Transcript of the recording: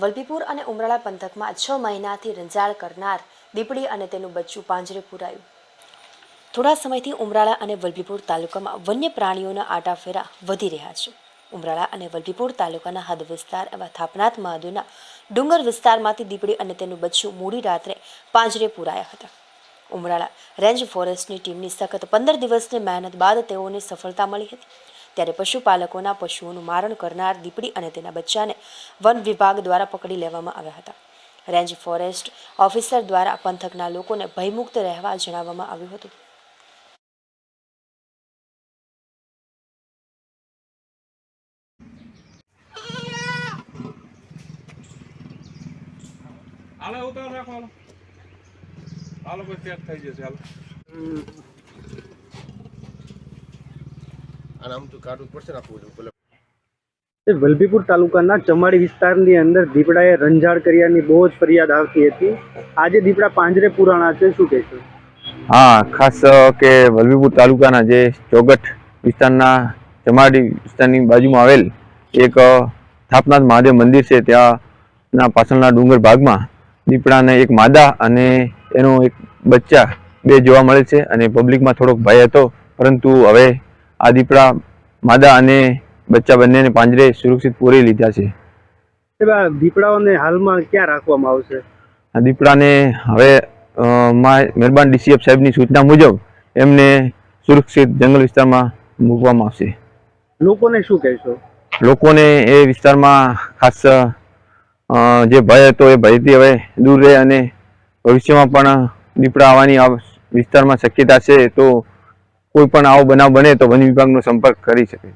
વલભીપુર અને ઉમરાળા પંથકમાં છ મહિનાથી રંજાળ કરનાર દીપડી અને તેનું બચ્ચું પાંજરે પુરાયું. થોડા સમયથી ઉમરાળા અને વલભીપુર તાલુકામાં વન્ય પ્રાણીઓના આટાફેરા વધી રહ્યા છે. ઉમરાળા અને વલભીપુર તાલુકાના હદ વિસ્તાર એવા થાપનાથ મહાદેવના ડુંગર વિસ્તારમાંથી દીપડી અને તેનું બચ્ચું મોડી રાત્રે પાંજરે પુરાયા હતા. ઉમરાળા રેન્જ ફોરેસ્ટની ટીમની સખત પંદર દિવસની મહેનત બાદ તેઓને સફળતા મળી હતી. ત્યારે પશુપાલકોના પશુઓનું મારણ કરનાર દીપડી અને તેના બચ્ચાને વન વિભાગ દ્વારા પકડી લેવામાં આવ્યા હતા. રેન્જ ફોરેસ્ટ ઓફિસર દ્વારા પંથકના લોકોને ભયમુક્ત રહેવા જણાવવામાં આવ્યું હતું. હાલો ઉતાર રાખો હાલો. હાલો પછી સેટ થઈ જશે હાલો. અને આમ તો કાઢવું પડશે ને આપવું બધું એ વલભીપુર તાલુકાના ચમાડી વિસ્તારની અંદર દીપડાએ રંજાડ કર્યાની બહુ જ ફરિયાદ આવતી હતી. આજે દીપડા પાંજરે પુરાણા છે શું કહેશો? હા ખાસ કે વલભીપુર તાલુકાના જે ચોગઠ વિસ્તારના ચમાડી વિસ્તારની બાજુમાં આવેલ એક થાપનાથ મહાદેવ મંદિર છે ત્યાંના પાછળના ડુંગર ભાગમાં દીપડાને એક માદા અને એનો એક બચ્ચા બે જોવા મળે છે અને પબ્લિકમાં થોડોક ભય હતો પરંતુ હવે આ દીપડા માદા અને બચ્ચા બંનેને પાંજરે સુરક્ષિત પૂરી લીધા છે. દીપડાઓને હાલમાં ક્યાં રાખવામાં આવશે? આ દીપડાને હવે મહેરબાન ડીસીએફ સાહેબની સૂચના મુજબ એમને સુરક્ષિત જંગલ વિસ્તારમાં મૂકવામાં આવશે. લોકોને શું કહેશો? લોકોને એ વિસ્તારમાં ખાસ જે ભય હતો એ ભયથી હવે દૂર રહે અને ભવિષ્યમાં પણ દીપડા આવવાની વિસ્તારમાં શક્યતા છે તો કોઈ પણ આવો બનાવ બને તો વન વિભાગનો સંપર્ક કરી શકે.